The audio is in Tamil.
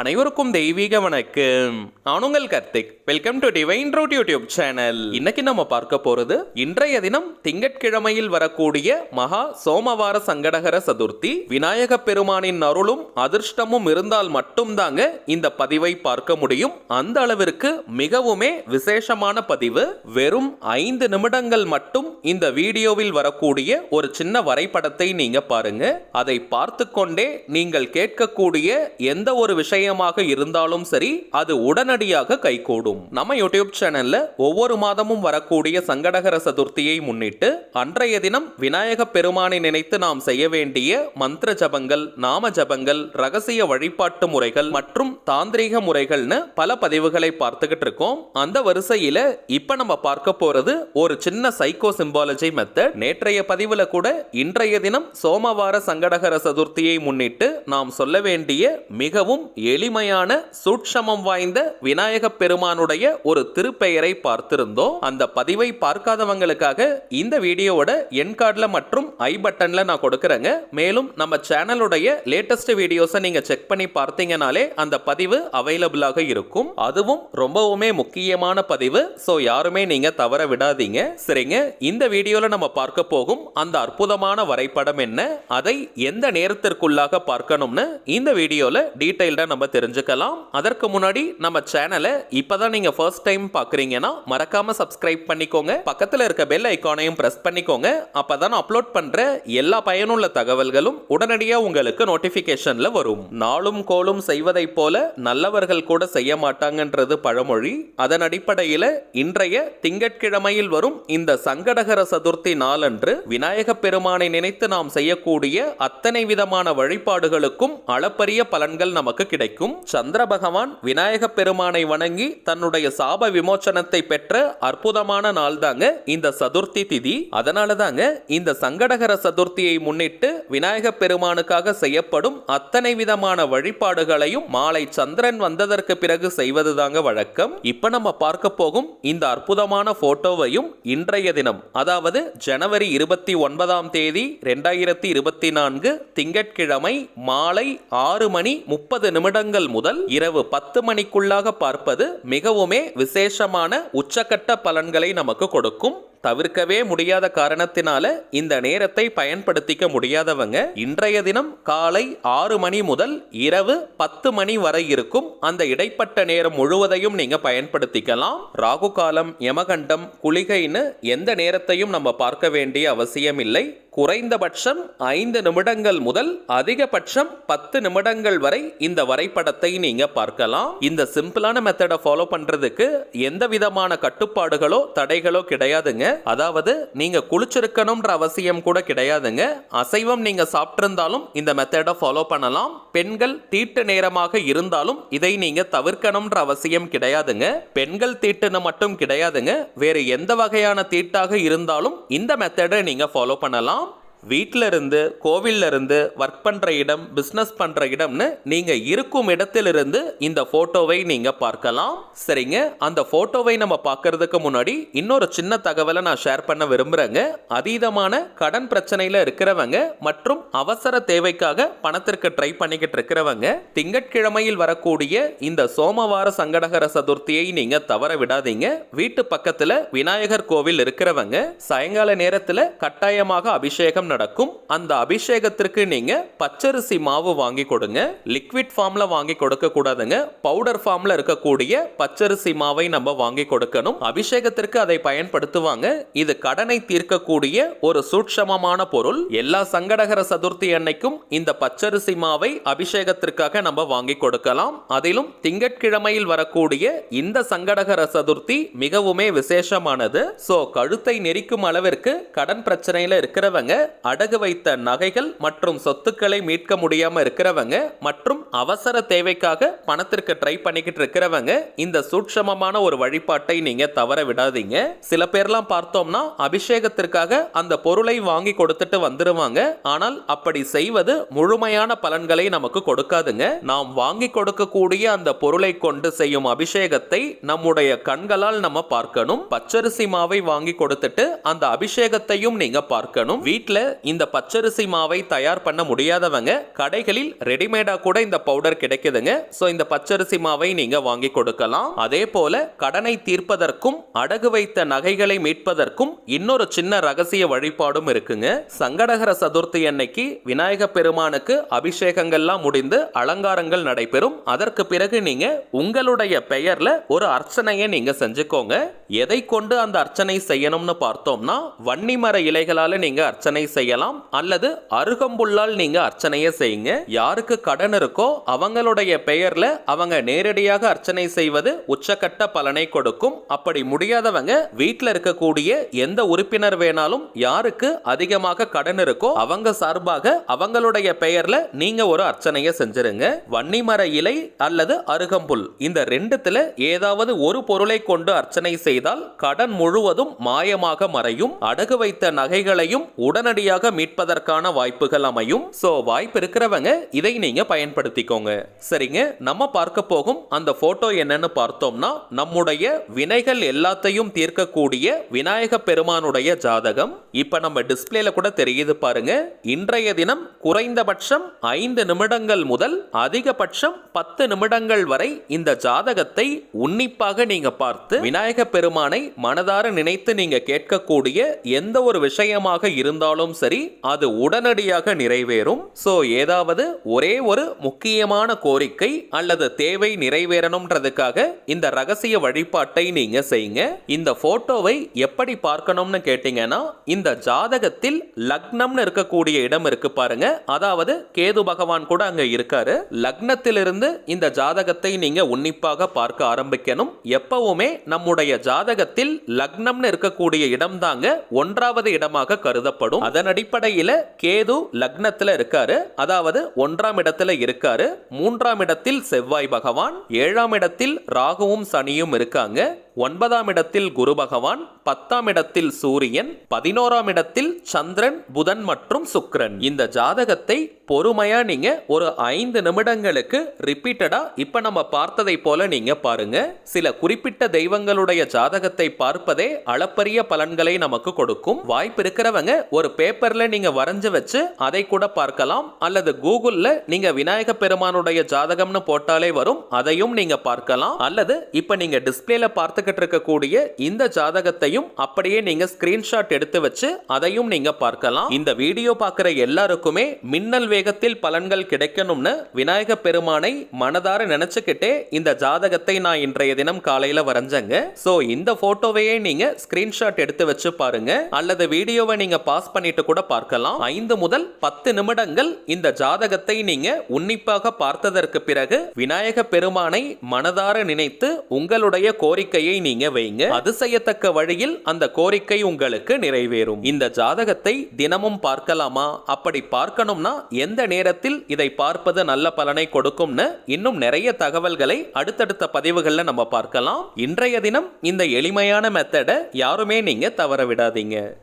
அனைவருக்கும் தெய்வீக வணக்கம். நான் உங்கள் Karthik. Welcome to divine root YouTube channel இன்னைக்கு நம்ம பார்க்க போறது இன்றைய தினம் திங்கட்கிழமையில் வரக்கூடிய மகா சோமவார சங்கடகர சதுர்த்தி. விநாயக பெருமானின் அருளும் அதிர்ஷ்டமும் இருந்தால் மட்டும்தாங்க இந்த பதிவை பார்க்க முடியும். அந்த அளவிற்கு மிகவுமே விசேஷமான பதிவு. வெறும் ஐந்து நிமிடங்கள் மட்டும் இந்த வீடியோவில் வரக்கூடிய ஒரு சின்ன வரைபடத்தை நீங்க பாருங்க. அதை பார்த்து கொண்டே நீங்கள் கேட்கக்கூடிய எந்த ஒரு விஷயமாக இருந்தாலும் சரி அது உடனடியாக கைகூடும். நம்ம யூடியூப் சேனல்ல ஒவ்வொரு மாதமும் வரக்கூடிய சங்கடகர சதுர்த்தியை முன்னிட்டு அன்றைய தினம் விநாயக பெருமானை நினைத்து நாம் செய்ய வேண்டிய மந்திர ஜபங்கள் நாம ஜபங்கள் ரகசிய வழிபாட்டு முறைகள் மற்றும் தாந்திரீக முறைகள்னு பல பதிவுகளை பார்த்துக்கிட்டு இருக்கோம். அந்த வரிசையில இப்ப நம்ம பார்க்க போறது ஒரு சின்ன சைக்கோ சிம்பாலஜி மெத்தட் நேற்றைய பதிவுல கூட இன்றைய தினம் சோமவார சங்கடகர சதுர்த்தியை முன்னிட்டு நாம் சொல்ல வேண்டிய மிகவும் எளிமையான சூட்சமம் வாய்ந்த விநாயக பெருமானுடைய ஒரு திருப்பெயரை பார்த்திருந்தோம். அந்த பதிவை பார்க்காதவங்களுக்காக இந்த வீடியோவோட என் கார்டில் மற்றும் ஐ பட்டன்ல நான் கொடுக்குறேங்க. மேலும் நம்ம சேனலுடைய லேட்டஸ்ட் வீடியோஸை நீங்கள் செக் பண்ணி பார்த்தீங்கனாலே அந்த பதிவு அவைலபிளாக இருக்கும். அதுவும் ரொம்பவுமே முக்கியமான பதிவு. ஸோ யாருமே நீங்கள் தவற விடாதீங்க. சரிங்க? இந்த வீடியோவில் நம்ம பார்க்க போகும் அந்த அற்புதமான வரைபடம் என்ன? அதை எந்த நேரத்திற்குள்ளாக பார்க்கணும்னு இந்த வீடியோவில் டீட்டெயில்டாக நம்ம தெரிஞ்சுக்கலாம். அதற்கு முன்னாடி நம்ம சேனலை இப்பதான் நீங்க ஃபர்ஸ்ட் டைம் பாக்குறீங்கன்னா மறக்காம சப்ஸ்கிரைப் பண்ணிக்கோங்க. பக்கத்துல இருக்க பெல் ஐகானையும் பிரஸ் பண்ணிக்கோங்க. அப்பதான் அப்லோட் பண்ற எல்லா பயனுள்ள தகவல்களும் உடனடியா உங்களுக்கு நோட்டிபிகேஷன்ல வரும். நாளும் கோலும் செய்வதைப் போல நல்லவர்கள் கூட செய்ய மாட்டாங்கன்றது பழமொழி. அதன் அடிப்படையில இன்றைய திங்கட்கிழமையில் வரும் இந்த சங்கடகர சதுர்த்தி நாளன்று விநாயக பெருமானை நினைத்து நாம் செய்யக்கூடிய அத்தனை விதமான வழிபாடுகளுக்கும் அளப்பரிய பலன்கள் நமக்கு கிடைக்கும். சந்திர பகவான் விநாயக பெருமானை வணங்கி தன்னுடைய சாப விமோச்சனத்தை பெற்ற அற்புதமான நாள் தாங்க இந்த சதுர்த்தி திதி. அதனால தாங்க இந்த சங்கடகர சதுர்த்தியை முன்னிட்டு விநாயக பெருமானுக்காக செய்யப்படும் அத்தனை விதமான வழிபாடுகளையும் மாலை சந்திரன் வந்ததற்கு பிறகு செய்வது தாங்க வழக்கம். இப்ப நம்ம பார்க்க போகும் இந்த அற்புதமான போட்டோவையும் இன்றைய தினம் அதாவது ஜனவரி இருபத்தி ஒன்பதாம் தேதி ரெண்டாயிரத்தி இருபத்தி நான்கு திங்கட்கிழமை மாலை ஆறு மணி முப்பது நிமிடங்கள் முதல் இரவு பத்து மணிக்குள்ளாக பார்ப்பது மிகவுமே விசேஷமான உச்சக்கட்ட பலன்களை நமக்கு கொடுக்கும். தவிர்க்கவே முடியாத காரணத்தினால இந்த நேரத்தை பயன்படுத்திக்க முடியாதவங்க இன்றைய தினம் காலை ஆறு மணி முதல் இரவு பத்து மணி வரை இருக்கும் அந்த இடைப்பட்ட நேரம் முழுவதையும் நீங்க பயன்படுத்திக்கலாம். ராகு காலம் யமகண்டம் குளிகைன்னு எந்த நேரத்தையும் நம்ம பார்க்க வேண்டிய அவசியம் இல்லை குறைந்தபட்சம் ஐந்து நிமிடங்கள் முதல் அதிகபட்சம் பத்து நிமிடங்கள் வரை இந்த வரைபடத்தை நீங்க பார்க்கலாம். இந்த சிம்பிளான மெத்தடை ஃபாலோ பண்றதுக்கு எந்த விதமான கட்டுப்பாடுகளோ தடைகளோ கிடையாதுங்க. அதாவது நீங்க குளிச்சிருக்கணும்ன்ற அவசியம் கூட கிடையாதுங்க. அசைவம் நீங்க சாப்பிட்டிருந்தாலும் இந்த மெத்தடை ஃபாலோ பண்ணலாம். பெண்கள் தீட்டு நேரமாக இருந்தாலும் இதை நீங்க தவிர்க்கணும்ன்ற அவசியம் கிடையாதுங்க. பெண்கள் தீட்டுன்னு மட்டும் கிடையாதுங்க. வேறு எந்த வகையான தீட்டாக இருந்தாலும் இந்த மெத்தடை நீங்க ஃபாலோ பண்ணலாம். வீட்டில இருந்து கோவில்ல இருந்து ஒர்க் பண்ணுற இடம் பிஸ்னஸ் பண்ணுற இடம்னு நீங்கள் இருக்கும் இடத்திலிருந்து இந்த ஃபோட்டோவை நீங்கள் பார்க்கலாம். சரிங்க? அந்த ஃபோட்டோவை நம்ம பார்க்கறதுக்கு முன்னாடி இன்னொரு சின்ன தகவலை நான் ஷேர் பண்ண விரும்புகிறேங்க அதீதமான கடன் பிரச்சனையில் இருக்கிறவங்க மற்றும் அவசர தேவைக்காக பணத்திற்கு ட்ரை பண்ணிக்கிட்டு இருக்கிறவங்க திங்கட்கிழமையில் வரக்கூடிய இந்த சோமவார சங்கடகர சதுர்த்தியை நீங்க தவற விடாதீங்க. வீட்டு பக்கத்துல விநாயகர் கோவில் இருக்கிறவங்க சாயங்கால நேரத்துல கட்டாயமாக அபிஷேகம் நடக்கும். அந்த அபிஷேகத்திற்கு நீங்க பச்சரிசி மாவு வாங்கி கொடுங்க. லிக்விட் ஃபார்ம்ல வாங்கி கொடுக்க கூடாதுங்க. பவுடர் ஃபார்ம்ல இருக்கக்கூடிய பச்சரிசி மாவை நம்ம வாங்கி கொடுக்கணும். அபிஷேகத்திற்கு அதை பயன்படுத்துவாங்க. இது கடனை தீர்க்கக்கூடிய ஒரு சூட்சமமான பொருள். எல்லா சங்கடகர சதுர்த்தி அன்னைக்கும் இந்த பச்சரிசி மாவை அபிஷேகத்திற்காக நம்ம வாங்கி கொடுக்கலாம். அதிலும் திங்கட்கிழமையில் வரக்கூடிய இந்த சங்கடகர சதுர்த்தி மிகவுமே விசேஷமானது. சோ கழுத்தை நெரிக்கும் அளவிற்கு கடன் பிரச்சனையில் இருக்கிறவங்க அடகு வைத்த நகைகள் மற்றும் சொத்துக்களை மீட்க முடியாமல் இருக்கிறவங்க மற்றும் அவசர தேவைக்காக பணத்திற்கு ட்ரை பண்ணிக்கிட்டு இருக்கிறவங்க இந்த சூட்சமமான ஒரு வழிபாட்டை நீங்க தவற விடாதீங்க. சில பேர்லாம் பார்த்தோம்னா அபிஷேகத்திற்காக அந்த பொருளை வாங்கி கொடுத்துட்டு வந்துருவாங்க. ஆனால் அப்படி செய்வது முழுமையான பலன்களை நமக்கு கொடுக்காதுங்க. நாம் வாங்கி கொடுக்கக்கூடிய அந்த பொருளை கொண்டு செய்யும் அபிஷேகத்தை நம்முடைய கண்களால் நம்ம பார்க்கணும். பச்சரிசி மாவை வாங்கி கொடுத்துட்டு அந்த அபிஷேகத்தையும் நீங்க பார்க்கணும். வீட்டில் இந்த பச்சரிசி மாவை தயார் பண்ண முடியாதவங்க கடைகளில் ரெடிமேடா கூட இந்த பவுடர் கிடைக்குதுங்க. ஸோ இந்த பச்சரிசி மாவை நீங்க வாங்கி கொடுக்கலாம். அதே போல கடனை தீர்ப்பதற்கும் அடகு வைத்த நகைகளை மீட்பதற்கும் இன்னொரு சின்ன ரகசிய வழிபாடும் இருக்குங்க. சங்கடகர சதுர்த்தி அன்னைக்கு விநாயக பெருமானுக்கு அபிஷேகங்கள்லாம் முடிந்து அலங்காரங்கள் நடைபெறும். அதற்கு பிறகு நீங்க உங்களுடைய பெயர்ல ஒரு அர்ச்சனையை நீங்க செஞ்சுக்கோங்க. எதை கொண்டு அந்த அர்ச்சனை செய்யணும்னு பார்த்தோம்னா வன்னிமர இலைகளால நீங்க அர்ச்சனை செய்ய செய்யலாம் அல்லது அருகம்புல்லால் நீங்க அர்ச்சனையை செய்யுங்க. யாருக்கு கடன் இருக்கோ அவங்களுடைய பெயர்ல அவங்க நேரடியாக அர்ச்சனை செய்வது உச்சக்கட்ட பலனை கொடுக்கும். அப்படி முடியாதவங்க வீட்டில் இருக்கக்கூடிய எந்த உறுப்பினர் வேணாலும் யாருக்கு அதிகமாக கடன் இருக்கோ அவங்க சார்பாக அவங்களுடைய பெயர்ல நீங்க ஒரு அர்ச்சனையை செஞ்சிருங்க. வன்னிமர இலை அல்லது அருகம்புல் இந்த ரெண்டுத்துல ஏதாவது ஒரு பொருளை கொண்டு அர்ச்சனை செய்தால் கடன் முழுவதும் மாயமாக மறையும். அடகு வைத்த நகைகளையும் உடனடியாக மீட்பதற்கான வாய்ப்புகள் அமையும். சோ வாய்ப்பு இருக்கிறவங்க இதை நீங்க பயன்படுத்திக்கோங்க. சரிங்க? நம்ம பார்க்க போகும் அந்த போட்டோ என்னன்னு பார்த்தோம்னா நம்முடைய வினைகள் எல்லாத்தையும் தீர்க்கக்கூடிய விநாயக பெருமானுடைய ஜாதகம். இப்ப நம்ம டிஸ்பிளேல கூட தெரியுது பாருங்க. இன்றைய தினம் குறைந்தபட்சம் ஐந்து நிமிடங்கள் முதல் அதிகபட்சம் பத்து நிமிடங்கள் வரை இந்த ஜாதகத்தை உன்னிப்பாக நீங்க பார்த்து விநாயக பெருமானை மனதார நினைத்து நீங்க கேட்கக்கூடிய எந்த ஒரு விஷயமாக இருந்தாலும் சரி அது உடனடியாக நிறைவேறும். சோ ஏதாவது ஒரே ஒரு முக்கியமான கோரிக்கை அல்லது தேவை நிறைவேறணும்ன்றதுக்காக இந்த ரகசிய வழிபாட்டை நீங்க செய்யுங்க. இந்த போட்டோவை எப்படி பார்க்கணும்னு கேட்டீங்கன்னா இந்த ஜாதகத்தில் லக்னம்னு இருக்கக்கூடிய இடம் இருக்கு பாருங்க. அதாவது கேது பகவான் கூட அங்க இருக்காரு. லக்னத்திலிருந்து இந்த ஜாதகத்தை நீங்க உன்னிப்பாக பார்க்க ஆரம்பிக்கணும். எப்பவுமே நம்முடைய ஜாதகத்தில் லக்னம்னு இருக்கக்கூடிய இடம் தாங்க ஒன்றாவது இடமாக கருதப்படும். அதன் அடிப்படையில் கேது லக்னத்துல இருக்காரு. அதாவது ஒன்றாம் இடத்துல இருக்காரு. மூன்றாம் இடத்தில் செவ்வாய் பகவான் ஏழாம் இடத்தில் ராகுவும் சனியும் இருக்காங்க. ஒன்பதாம் இடத்தில் குரு பகவான் பத்தாம் இடத்தில் சூரியன் பதினோராம் இடத்தில் சந்திரன் புதன் மற்றும் சுக்ரன் இந்த ஜாதகத்தை பொறுமையா நீங்க ஒரு ஐந்து நிமிடங்களுக்கு ரிப்பீட்டடா இப்ப நம்ம பார்த்ததை போல நீங்க பாருங்க. சில குறிப்பிட்ட தெய்வங்களுடைய ஜாதகத்தை பார்ப்பதே அளப்பரிய பலன்களை நமக்கு கொடுக்கும். வாய்ப்பு இருக்கிறவங்க ஒரு பேப்பர்ல நீங்க வரைஞ்சு வச்சு அதை கூட பார்க்கலாம். அல்லது கூகுள்ல நீங்க விநாயக பெருமானுடைய ஜாதகம்னு போட்டாலே வரும். அதையும் நீங்க பார்க்கலாம். அல்லது இப்ப நீங்க டிஸ்பிளேல பார்த்துக்கிட்டு இருக்கக்கூடிய இந்த ஜாதகத்தையும் அப்படியே நீங்க ஸ்கிரீன்ஷாட் எடுத்து வச்சு அதையும் நீங்க பார்க்கலாம். இந்த வீடியோ பார்க்குற எல்லாருக்குமே மின்னல் வேகத்தில் பலன்கள் கிடைக்கணும்னு விநாயக பெருமானை மனதார நினைச்சுக்கிட்டே இந்த ஜாதகத்தை நான் இன்றைய தினம் காலையில வரைஞ்சேங்க. சோ இந்த போட்டோவையே நீங்க ஸ்கிரீன்ஷாட் எடுத்து வச்சு பாருங்க. அல்லது வீடியோவை நீங்க பாஸ் பண்ணிட்டு கூட பார்க்கலாம். ஐந்து முதல் பத்து நிமிடங்கள் இந்த ஜாதகத்தை நீங்க உன்னிப்பாக பார்த்ததற்கு பிறகு விநாயக பெருமானை மனதார நினைத்து உங்களுடைய கோரிக்கையை நீங்க வைங்க. அதிசயத்தக்க வழியில் அந்த கோரிக்கை உங்களுக்கு நிறைவேறும். இந்த ஜாதகத்தை தினமும் பார்க்கலாமா? அப்படி பார்க்கணும்னா எந்த நேரத்தில் இதை பார்ப்பது நல்ல பலனை கொடுக்கும்னு இன்னும் நிறைய தகவல்களை அடுத்தடுத்த பதிவுகளில் நம்ம பார்க்கலாம். இன்றைய தினம் இந்த எளிமையான மெத்தடை யாருமே நீங்க தவற விடாதீங்க.